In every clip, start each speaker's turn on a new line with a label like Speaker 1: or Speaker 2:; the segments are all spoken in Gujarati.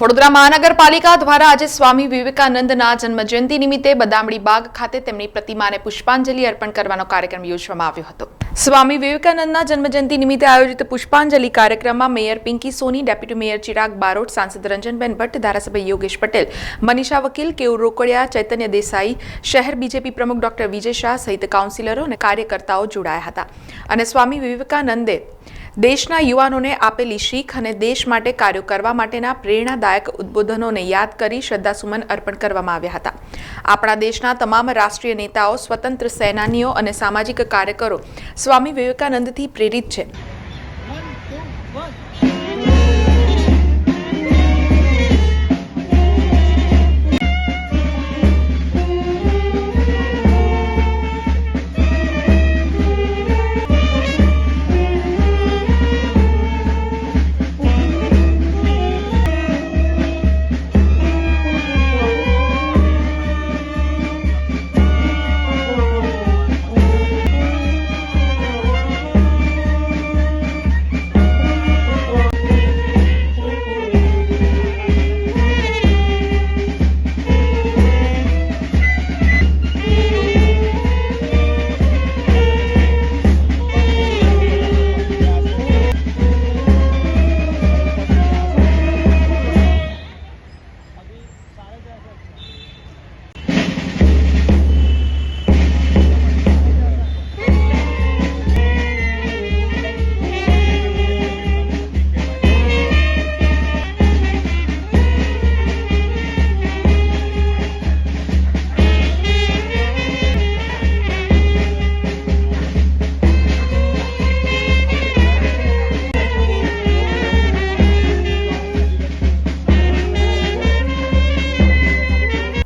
Speaker 1: વડોદરા મહાનગરપાલિકા દ્વારા આજે સ્વામી વિવેકાનંદના જન્મજયંતિ નિમિત્તે બદામડી બાગ ખાતે તેમની પ્રતિમાને પુષ્પાંજલિ અર્પણ કરવાનો કાર્યક્રમ યોજવામાં આવ્યો હતો. સ્વામી વિવેકાનંદના જન્મજયંતિ નિમિત્તે આયોજિત પુષ્પાંજલિ કાર્યક્રમમાં mayor Pinky Soni, deputy mayor Chirag Barot, સાંસદ રંજનબેન ભટ્ટ, ધારાસભ્ય યોગેશ પટેલ, મનીષા વકીલ કેયુર રોકડિયા, ચૈતન્ય દેસાઈ, શહેર બીજેપી પ્રમુખ ડોક્ટર વિજય શાહ સહિત કાઉન્સિલરો અને કાર્યકર્તાઓ જોડાયા હતા. અને સ્વામી વિવેકાનંદે દેશના યુવાનોને આપેલી શીખ અને દેશ માટે કાર્યો કરવા માટેના પ્રેરણાદાયક ઉદ્બોધનોને યાદ કરી શ્રદ્ધાસુમન અર્પણ કરવામાં આવ્યા હતા. આપણા દેશના તમામ રાષ્ટ્રીય નેતાઓ, સ્વતંત્ર સેનાનીઓ અને સામાજિક કાર્યકરો સ્વામી વિવેકાનંદથી પ્રેરિત છે.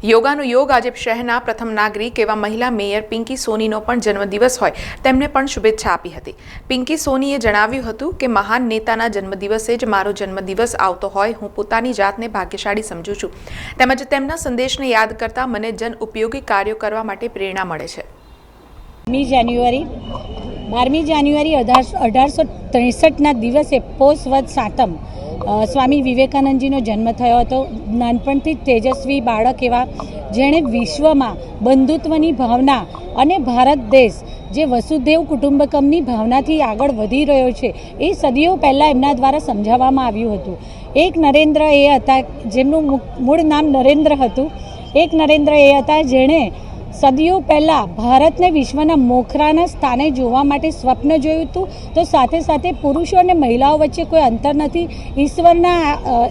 Speaker 1: યોગાનો યોગ આજે શહેરના પ્રથમ નાગરિક એવા મહિલા મેયર પિંકી સોનીનો પણ જન્મદિવસ હોય. તેમને પણ શુભેચ્છા આપી હતી. પિંકી સોનીએ જણાવ્યું હતું કે, મહાન નેતાના જન્મદિવસે જ મારો જન્મદિવસ આવતો હોય. હું પોતાની જાતને ભાગ્યશાળી સમજું છું. તેમજ તેમના સંદેશને યાદ કરતા મને જન ઉપયોગી કાર્યો કરવા માટે પ્રેરણા મળે છે.
Speaker 2: મી જાન્યુઆરી બારમી જાન્યુઆરી અઢારસો અઢારસો ત્રેસઠના દિવસે પોષ વદ સાતમ સ્વામી વિવેકાનંદજીનો જન્મ થયો હતો. નાનપણથી તેજસ્વી બાળક એવા, જેણે વિશ્વમાં બંધુત્વની ભાવના અને ભારત દેશ, જે વસુદેવ કુટુંબકમની ભાવનાથી આગળ વધી રહ્યો છે, એ સદીઓ પહેલાં એમના દ્વારા સમજાવવામાં આવ્યું હતું. એક નરેન્દ્ર એ હતા, જેમનું મૂળ નામ નરેન્દ્ર હતું. એક નરેન્દ્ર એ હતા, જેણે સદીઓ પહેલાં ભારતને વિશ્વના મોખરાના સ્થાને જોવા માટે સ્વપ્ન જોયું હતું, તો સાથે સાથે પુરુષો અને મહિલાઓ વચ્ચે કોઈ અંતર નથી. ઈશ્વરના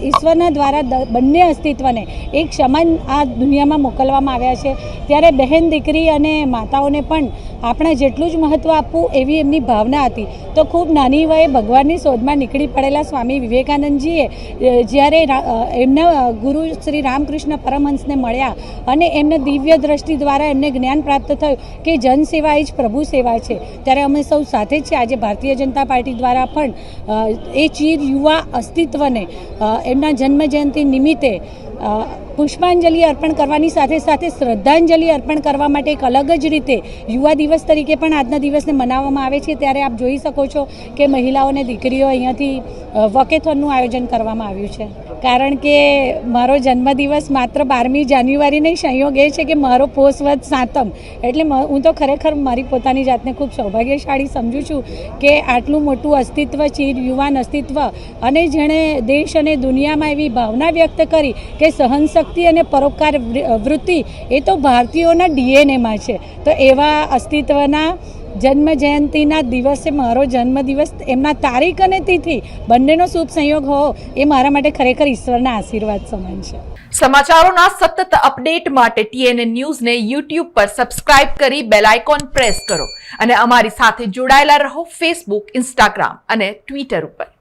Speaker 2: ઈશ્વરના દ્વારા બંને અસ્તિત્વને એક સમાન આ દુનિયામાં મોકલવામાં આવ્યા છે. ત્યારે બહેન, દીકરી અને માતાઓને પણ આપણે જેટલું જ મહત્ત્વ આપવું એવી એમની ભાવના હતી. તો ખૂબ નાની વયે ભગવાનની શોધમાં નીકળી પડેલા સ્વામી વિવેકાનંદજીએ જ્યારે એમના ગુરુ શ્રી રામકૃષ્ણ પરમહંસને મળ્યા અને એમને દિવ્ય દ્રષ્ટિ દ્વારા એમને જ્ઞાન પ્રાપ્ત થયું કે જનસેવા એ જ પ્રભુ સેવા છે. ત્યારે અમે સૌ સાથે જ છે આજે ભારતીય જનતા પાર્ટી દ્વારા પણ એ ચીર યુવા અસ્તિત્વને એમના જન્મજયંતિ નિમિત્તે પુષ્પાંજલિ અર્પણ કરવાની સાથે સાથે શ્રદ્ધાંજલિ અર્પણ કરવા માટે એક અલગ જ રીતે યુવા દિવસ તરીકે પણ આજના દિવસને મનાવવામાં આવે છે. ત્યારે આપ જોઈ શકો છો કે મહિલાઓ અને દીકરીઓ અહીંયાથી વકેથોનનું આયોજન કરવામાં આવ્યું છે. કારણ કે મારો જન્મદિવસ માત્ર બારમી જાન્યુઆરી સંયોગ એ છે કે મારો પોષવદ સાતમ. એટલે હું તો ખરેખર મારી પોતાની જાતને ખૂબ સૌભાગ્યશાળી સમજું છું કે આટલું મોટું અસ્તિત્વ ચીર, યુવાન અસ્તિત્વ અને જેણે દેશ અને દુનિયામાં એવી ભાવના વ્યક્ત કરી કે સહનશક્તિ અને પરોપકાર વૃત્તિ એ તો ભારતીયોના ડીએનએમાં છે. તો એવા અસ્તિત્વના જન્મ જયંતિના દિવસે મારો જન્મદિવસ એમના તારીખ અને તિથિ બંનેનો શુભ સંયોગ હોવો એ મારા માટે ખરેખર ઈશ્વરના આશીર્વાદ સમાન છે.
Speaker 1: સમાચારોના સતત અપડેટ માટે ટીએનએ ન્યૂઝને યુટ્યુબ પર સબસ્ક્રાઇબ કરી બેલ આઇકોન પ્રેસ કરો અને અમારી સાથે જોડાયેલા રહો ફેસબુક, ઇન્સ્ટાગ્રામ અને ટ્વિટર ઉપર.